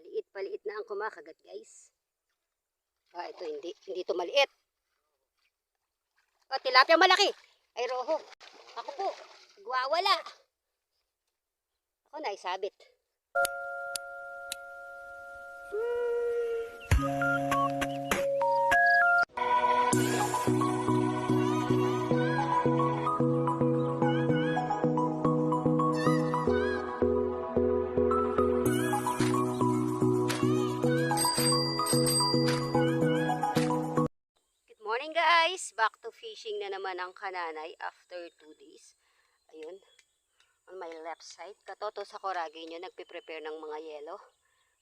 Paliit-paliit na ang kumakagat, guys. Ah, ito hindi. Hindi to maliit. Oh, tilapia malaki. Ay, roho. Ako po. Gwawala. Ako na isabit. To fishing na naman ang kananay after 2 days. Ayun. On my left side. Katoto sa korage nyo, nagpe-prepare ng mga yelo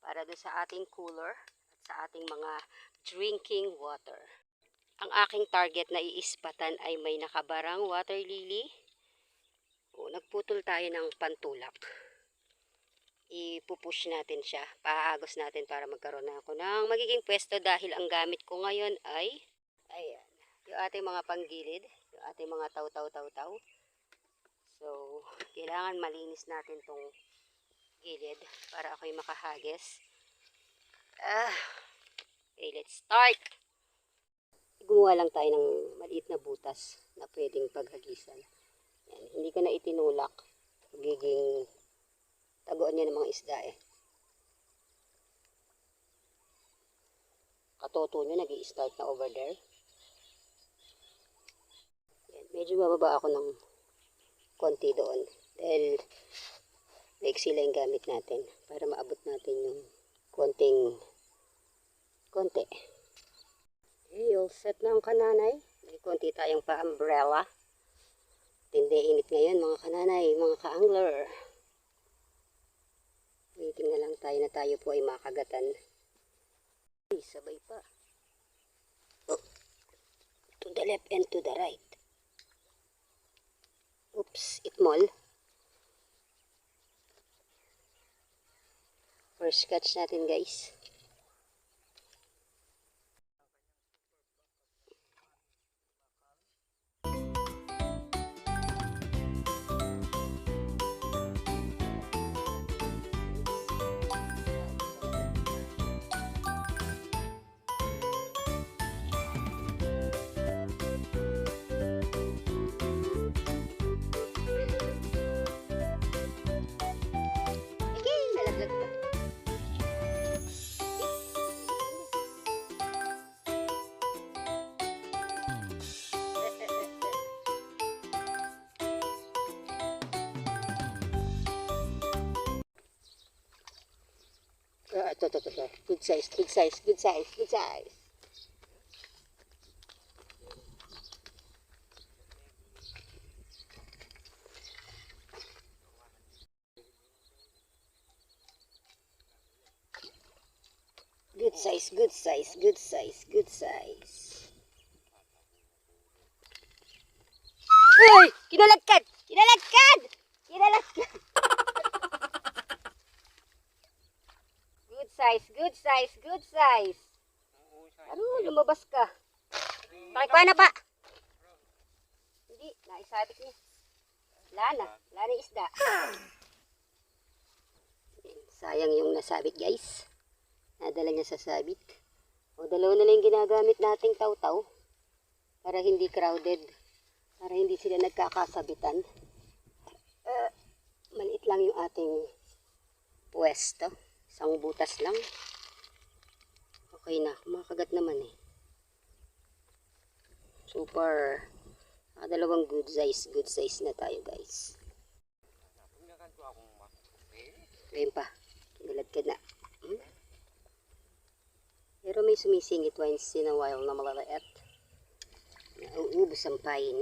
para doon sa ating cooler at sa ating mga drinking water. Ang aking target na iispatan ay may nakabarang water lily. O, nagputol tayo ng pantulak. Ipupush natin siya. Paagos natin para magkaroon na ako ng magiging pwesto dahil ang gamit ko ngayon ay. Yung ating mga panggilid, yung ating mga taw-taw-taw-taw. So, kailangan malinis natin tong gilid para ako'y makahagis. Ah, okay, let's start! Gumawa lang tayo ng maliit na butas na pwedeng paghagisan. Yan, hindi ko na itinulak. Magiging taguan niya ng mga isda eh. Katoto nyo, nag start na over there. Medyo bababa ako ng konti doon. Dahil maiksi lang gamit natin para maabot natin yung konting konti. Okay, all set na ang kananay. May konti tayong pa-umbrella. Tindi init ngayon mga kananay, mga ka-angler. Waiting na lang tayo na tayo po ay makagatan. Ay, sabay pa. Oh. To the left and to the right. Oops, itmol. First catch natin guys. Ito, ito, ito, ito. Good size, good size, good size, good size. Good size, good size, good size, good size. Uy! Kinalagkad! Kinalagkad! good size, good size, good size. Ano, lumabas ka. Pakikuha na pa. Hindi, naisabit niya. Wala na, wala na yung isda. Sayang yung nasabit guys. Nadala niya sa sabit. O dalawa na lang yung ginagamit nating taw-taw. Para hindi crowded. Para hindi sila nagkakasabitan. Uh, maliit lang yung ating pwesto. Isang butas lang. Okay na. Kumakagat naman eh. Super. Nakadalawang good size. Good size na tayo guys. Ngayon pa. Kinalat ka na. Hmm? Pero may sumisingit once in a while na malalaet. Nauubos ang pain.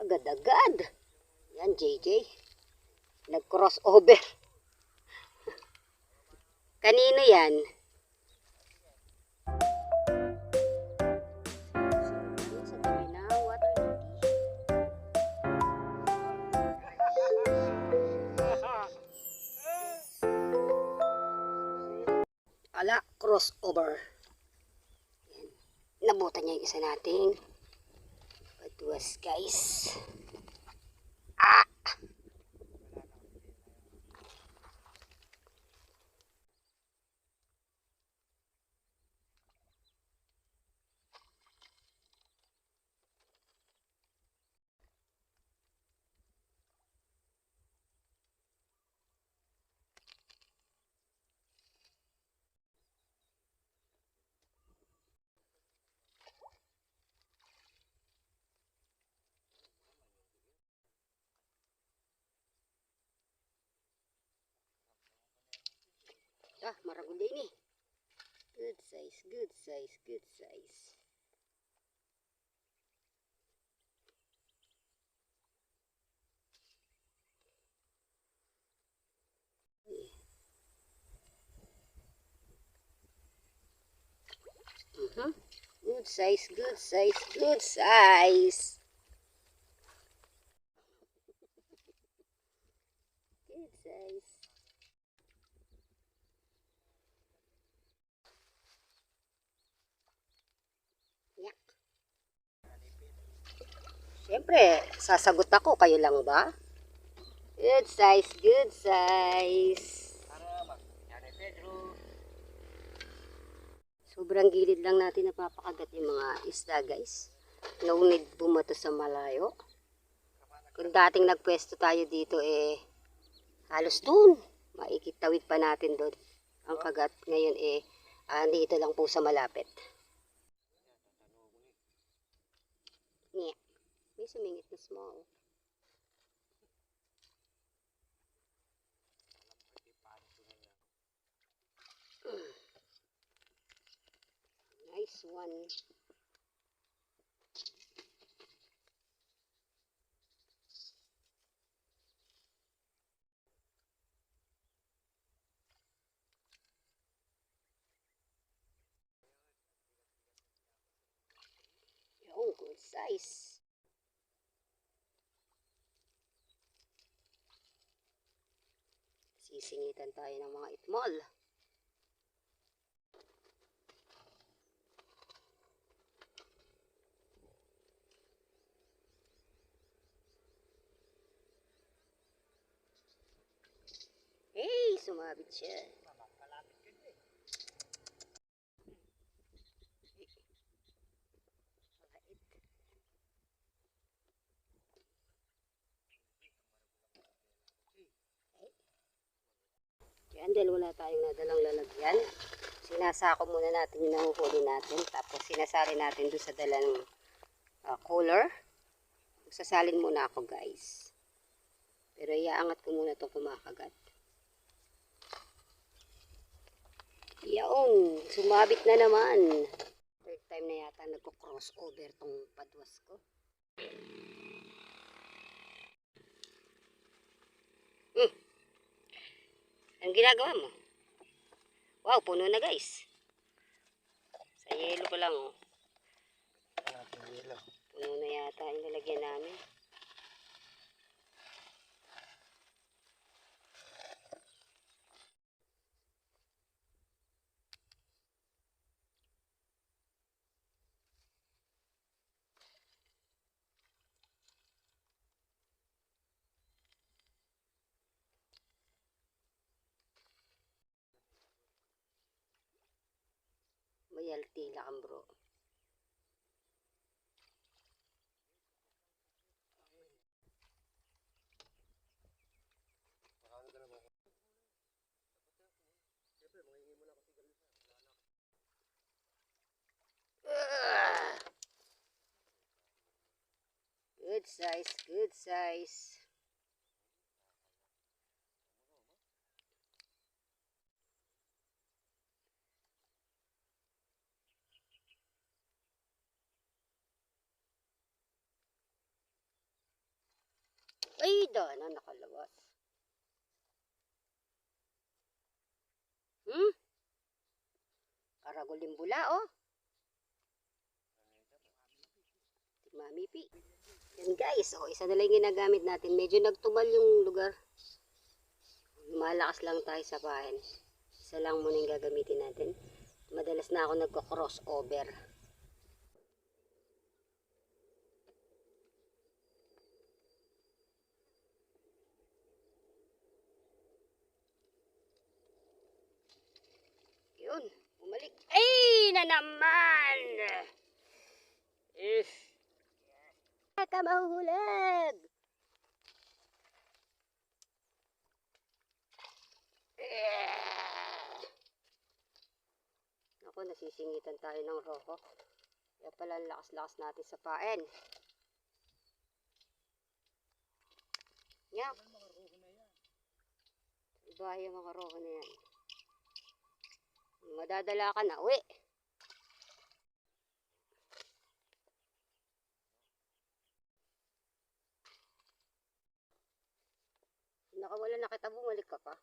Agad-agad. Yan, JJ. Nag-crossover. Kanino yan? Ala, crossover. Nabutan niya yung isa nating patuwas, guys. Ah, maragulay ni. Good size, good size, good size. Mhm. Good size, good size, good size. Good size. Yak. Siyempre, sasagot ako. Kayo lang ba? Good size, good size. Sobrang gilid lang natin napapakagat yung mga isda, guys. No need bumato sa malayo. Kung dating nagpwesto tayo dito, eh, halos dun. Maikitawid pa natin doon. Ang kagat ngayon, eh, andito lang po sa malapit. May sumingit na small. Nice one. Yung good size. Sisingitan tayo ng mga itmol. Hey, sumabit siya. Yan, dahil wala tayong nadalang lalagyan. Sinasako muna natin yung nahuhuli natin. Tapos sinasali natin doon sa dalang uh, cooler. Sasalin muna ako guys. Pero iaangat ko muna itong kumakagat. Yaon, sumabit na naman. Third time na yata nagko-crossover tong padwas ko. Hmm. Ang ginagawa mo? Wow, puno na guys. Sa yelo pa lang oh. Puno na yata yung lalagyan namin. Mayalti lang bro. Ah! Good size, good size. Ay, dana nakalawas. Hmm? Karaguling bula, oh. Mami pi. Yan guys, oh, isa na lang ginagamit natin. Medyo nagtumal yung lugar. Malakas lang tayo sa bahay. Isa lang muna yung gagamitin natin. Madalas na ako nagko-crossover. Yun, bumalik. Ay, na naman! Eh. Ka mahuhulag! Ako, nasisingitan tayo ng roko. Kaya pala ang lakas-lakas natin sa paen. Yan. Iba yung mga roko na yan. Madadala ka na. Uwi. Nakawala na kita, bumalik ka pa.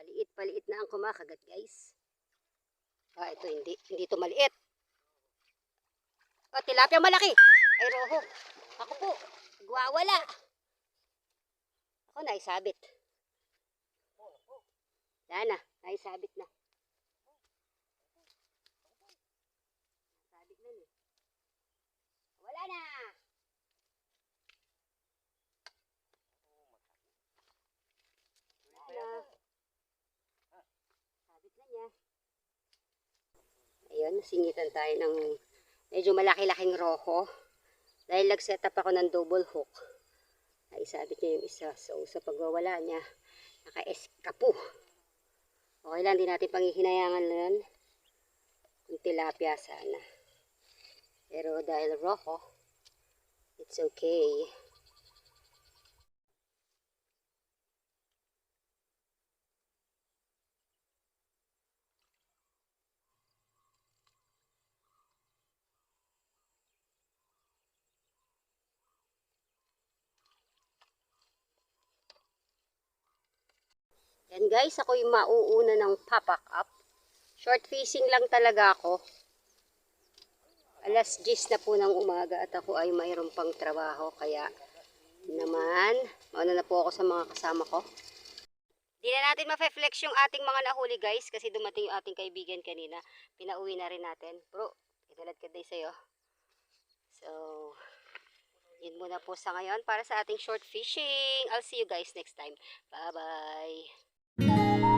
Paliit, paliit na ang kumakagat, guys. Ah, ito hindi. Hindi ito maliit. Oh, tilapia malaki. Ay, roho. Ako po. Gwawala. Ako naisabit. Yan na. Naisabit na. Sabit na eh. Wala na. Wala na. Sabit na niya. Ayun, singitan tayo ng medyo malaki-laking roho. Dahil nag-set up ako ng double hook. Ay, sabit niya yung isa. So, sa pagwawala niya, naka-eskapo. Okay lang, di natin panghihinayangan lang. Kung tilapia sana. Pero dahil roho, it's okay. Yan guys, ako yung mauuna ng papak up. Short fishing lang talaga ako. Alas 10 na po ng umaga at ako ay mayroon pang trabaho. Kaya naman, mauna na po ako sa mga kasama ko. Di na natin ma-flex yung ating mga nahuli guys kasi dumating yung ating kaibigan kanina. Pinauwi na rin natin. Bro, itulad ka day sa'yo. So, yun muna po sa ngayon para sa ating short fishing. I'll see you guys next time. Bye-bye! Música